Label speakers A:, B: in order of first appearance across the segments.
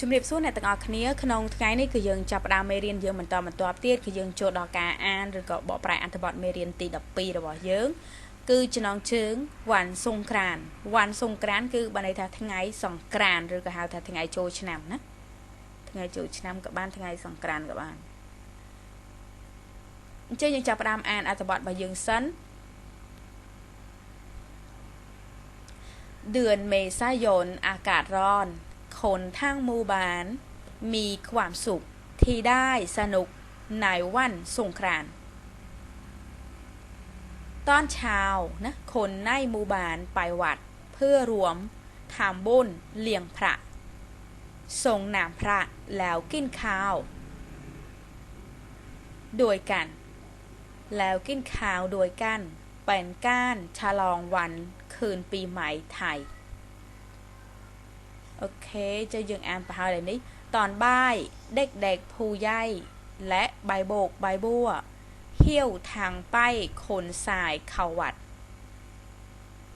A: ជំរាបសួរអ្នកទាំងអស់គ្នាក្នុងថ្ងៃនេះគឺយើងចាប់ផ្ដើមមេរៀនយើងបន្តបន្ទាប់ទៀតគឺយើងចូលដល់ការអានឬក៏បកប្រែអត្ថបទមេរៀនទី12របស់យើង គឺចំណងជើងវ៉ាន់សុងក្រានវ៉ាន់សុងក្រានគឺបានន័យថាថ្ងៃសង្ក្រានឬក៏ហៅថាថ្ងៃចូលឆ្នាំណាថ្ងៃចូលឆ្នាំក៏បានថ្ងៃសង្ក្រានក៏បានអញ្ចឹងយើងចាប់ផ្ដើមអានអត្ថបទរបស់យើងសិនเดือนเมษายนอากาศร้อน คนทั้งหมู่บ้าน มีความสุขที่ได้สนุกในวันสงกรานต์ตอนเช้านะคนในหมู่บ้านไปวัดเพื่อรวมทำบุญเลี้ยงพระส่งน้ำพระแล้วกินข้าวโดยกัน แล้วกินข้าวโดยกัน เป็นการฉลองวันคืนปีใหม่ไทย โอเคจะยังอ่านไปหาอะไรนี้ ตอนบ่ายเด็กๆผู้ใหญ่และใบโบกใบบัวเที่ยวทางไปคนสายเข้าวัด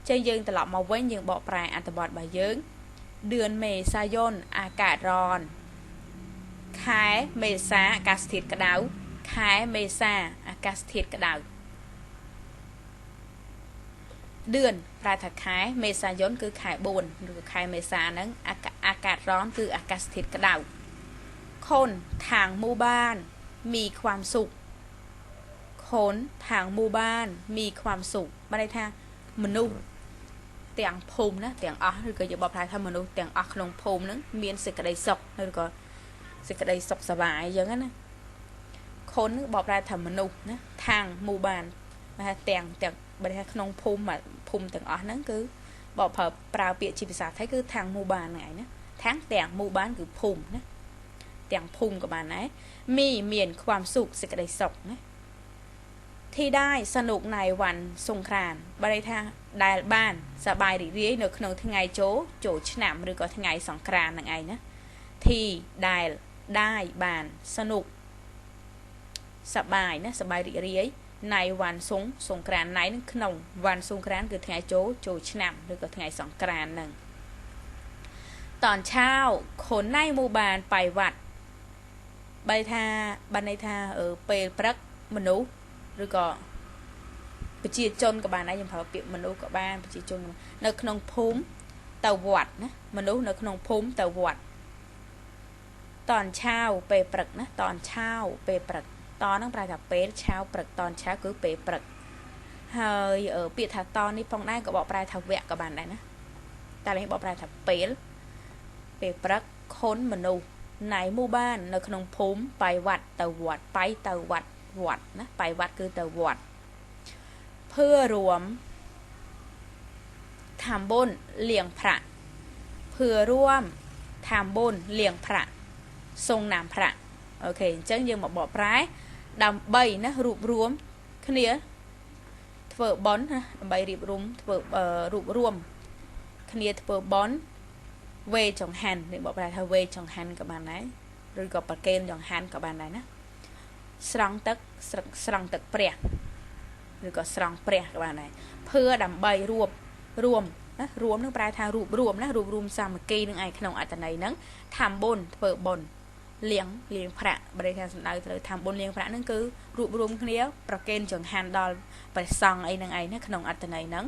A: จะយើងត្រឡប់មកវិញយើងបកប្រែអត្ថបទរបស់យើងเดือนเมษายนอากาศร้อนខែមេសាអាកាសធាតុក្តៅខែមេសាអាកាសធាតុក្តៅ เดือนប្រែថាខែមេសាយនគឺខែ4ឬខែមេសាហ្នឹងអាកាศร้อนគឺអាកាសធាតុក្តៅคนทางหมู่บ้านมีความสุขคนทางหมู่บ้านมีความสุขបានន័យថាមនុស្សទាំងភូមិណាទាំងអស់ឬក៏យើងបបប្រែថាមនុស្សទាំងអស់ក្នុងភូមិហ្នឹងមានសេចក្តីសុខឬក៏សេចក្តីសុខសប្បាយអញ្ចឹងណាคนបបប្រែថាមនុស្សណាทางหมู่ មកថាទាំងទាំងបើថាក្នុងភូមិភូមិទាំងអស់ហ្នឹងគឺបកប្រើប្រើពាក្យជាភាសាថៃគឺថាងមូបានហ្នឹងឯងណាថាងទាំងមូបានគឺភូមិណាទាំងភូមិក៏បានដែរមីមានความសុខសេចក្តីសុខណាធីដាយសនុកណៃវ៉ាន់សង្គ្រានបើន័យថាដែលបានសบายរីករាយនៅក្នុងថ្ងៃចូលចូលឆ្នាំឬក៏ថ្ងៃសង្គ្រានហ្នឹងឯងណាធីដែលដាយបានសនុកសบายណាសบายរីករាយ ណៃវ៉ាន់សុងសង្ក្រានណៃនឹងក្នុងវ៉ាន់សង្ក្រានគឺថ្ងៃចូលចូលឆ្នាំឬក៏ថ្ងៃសង្ក្រាននឹងតនឆាវខូនណៃមូបានបៃវត្តបីថាបានន័យថាពេលព្រឹកមនុស្សឬក៏ប្រជាជនក៏បានដែរខ្ញុំប្រើពាក្យមនុស្សក៏បានប្រជាជននៅក្នុងភូមិទៅវត្តណាមនុស្សនៅក្នុងភូមិទៅវត្តតនឆាវពេលព្រឹកណាតនឆាវពេលព្រឹក តនឹងប្រែថាពេលឆាវព្រឹកតនឆាវគឺពេលព្រឹកហើយពាក្យថាតនេះផងដែរក៏បកប្រែថាវគ្គក៏បានដែរណាតែលេខបកប្រែថាពេលពេលព្រឹកខុនមនុស្សណៃមូបាន នៅក្នុងភូមិបៃវត្តទៅវត្តបៃទៅវត្តវត្តណាបៃវត្តគឺទៅវត្តភឿរួមថាមបុនលៀងប្រាក់ភឿរួមថាមបុនលៀងប្រាក់សុងណាមប្រាក់អូខេអញ្ចឹងយើងមកបកប្រែ ដើម្បីណារួបរួមគ្នាធ្វើបនណាដើម្បីរៀបរួមធ្វើរួបរួមគ្នាធ្វើបនវេចង្ហាន់នេះបកប្រែថាវេចង្ហាន់ក៏បានដែរឬក៏ប្រកេនចង្ហាន់ក៏បានដែរណាស្រង់ទឹកស្រឹកស្រង់ទឹកព្រះឬក៏ស្រង់ព្រះក៏បានដែរភឿដើម្បីរួបរួមណារួមនឹងប្រែថារួបរួមណារួបរួមសាមគ្គីនឹងឯក្នុងអត្តន័យហ្នឹងធ្វើបុណ្យធ្វើបុណ្យ លៀងលៀងប្រាក់បរិយាសម្ដៅត្រូវធ្វើបុណ្យលៀងប្រាក់ហ្នឹងគឺរួបរวมគ្នាប្រកេនចង្ហាន់ដល់ព្រះសង្ឃអីហ្នឹងឯងណាក្នុងអត្តន័យហ្នឹង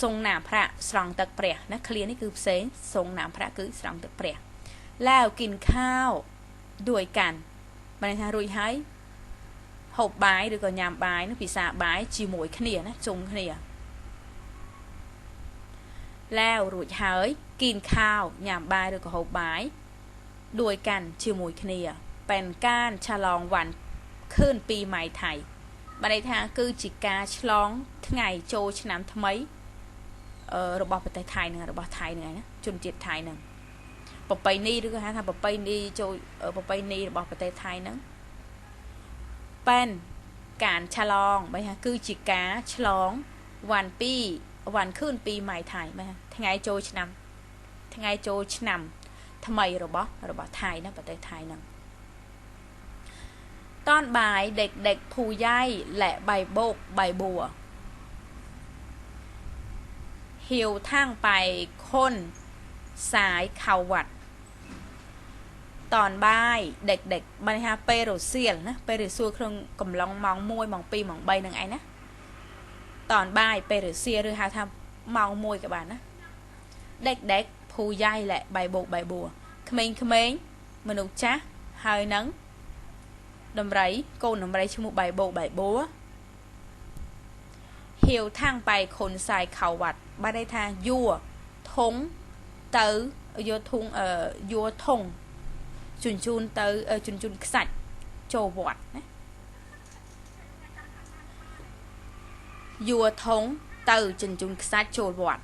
A: សងណាប្រាក់ស្រង់ទឹកព្រះណាឃ្លានេះគឺផ្សេងសងណាប្រាក់គឺស្រង់ទឹកព្រះแล้วกินข้าวด้วยกันបានន័យថារួចហើយហូបបាយឬក៏ញ៉ាំបាយនោះពិសាបាយជាមួយគ្នាណាជុំគ្នាแล้วរួចហើយกินข้าวញ៉ាំបាយឬក៏ហូបបាយ ដូចកាន់ជាមួយគ្នាប៉ែនកានឆ្លងវ៉ាន់ខឿនពីម៉ៃថៃបានន័យថាគឺជាការឆ្លងថ្ងៃចូលឆ្នាំថ្មីរបស់ប្រទេសថៃនឹងរបស់ថៃនឹងឯណាជនជាតិថៃនឹងប្របីនីឬក៏ហៅថាប្របីនីចូលប្របីនីរបស់ប្រទេសថៃនឹងប៉ែនការឆ្លងបែរថាគឺជាការឆ្លងវ៉ាន់ពីរវ៉ាន់ខឿនពីរម៉ៃថៃបែរថ្ងៃចូលឆ្នាំ ថ្ងៃចូលឆ្នាំ2023 ថ្មីរបស់របស់ថៃណាប្រទេសថៃហ្នឹងตอนบ่ายเด็กๆผู้ใหญ่และใบโบกใบบัวหิวทั้งไปค้นสายเข่าวัด តនបាយเด็กๆបានថាពេលរសៀលណាពេលរសៀលក្នុងកំឡុងម៉ោង1ម៉ោង2ម៉ោង3ហ្នឹងឯងណាតនបាយពេលរសៀលឬហៅថាម៉ោង1ក៏បានណាเด็กๆភូយ៉ៃและ បាយបោកបាយបួក្មេងៗមនុស្សចាស់ហើយនឹងដំរីកូនដំរីឈ្មោះបាយបោកបាយបួហៀវថាំងបាយខុនសាយខៅវត្តបានន័យថាយួរធុងទៅយកធុងអឺយួរធុងជញ្ជូនទៅជញ្ជូនខ្សាច់ចូលវត្តណាយួរធុងទៅជញ្ជូនខ្សាច់ចូលវត្ត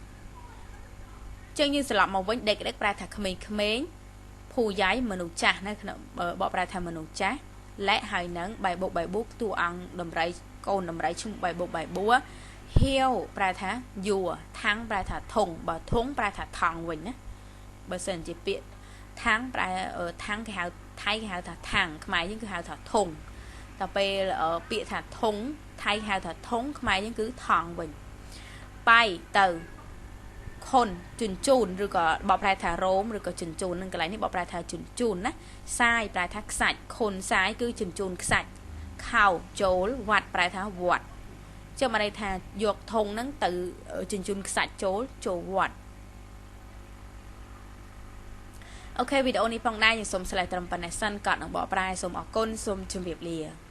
A: ជាងយើងត្រឡប់មកវិញដេកដេកប្រែថាក្មេងក្មេងភូយាយមនុស្សចាស់នៅក្នុងបកប្រែថាមនុស្សចាស់លែកហើយនឹងបៃបុកបៃបូកតួអង្គដំរីកូនដំរីឈ្មោះបៃបុកបៃបួហៀវប្រែថាយួរថាំងប្រែថាធុងបើធុងប្រែថាថងវិញណាបើសិនជាពាក្យថាំងប្រែថាំងគេហៅថៃគេហៅថាថាំងខ្មែរយើងគឺហៅថាធុងតែពេលពាក្យថាធុងថៃហៅថាធុងខ្មែរយើងគឺថងវិញបៃទៅ ខុនជញ្ជូនឬក៏បបប្រែថារោមឬក៏ជញ្ជូននឹងកន្លែងនេះបបប្រែថាជញ្ជូនណាសាយប្រែថាខ្សាច់ខុនសាយគឺជញ្ជូនខ្សាច់ខោចូលវត្តប្រែថាវត្តចាំន័យថាយកធុងហ្នឹងទៅជញ្ជូនខ្សាច់ចូលចូលវត្តអូខេវីដេអូនេះផងដែរខ្ញុំសូមឆ្លើយត្រឹមប៉ុណ្ណេះសិនក៏នឹងបកប្រែសូមអរគុណសូមជម្រាបលា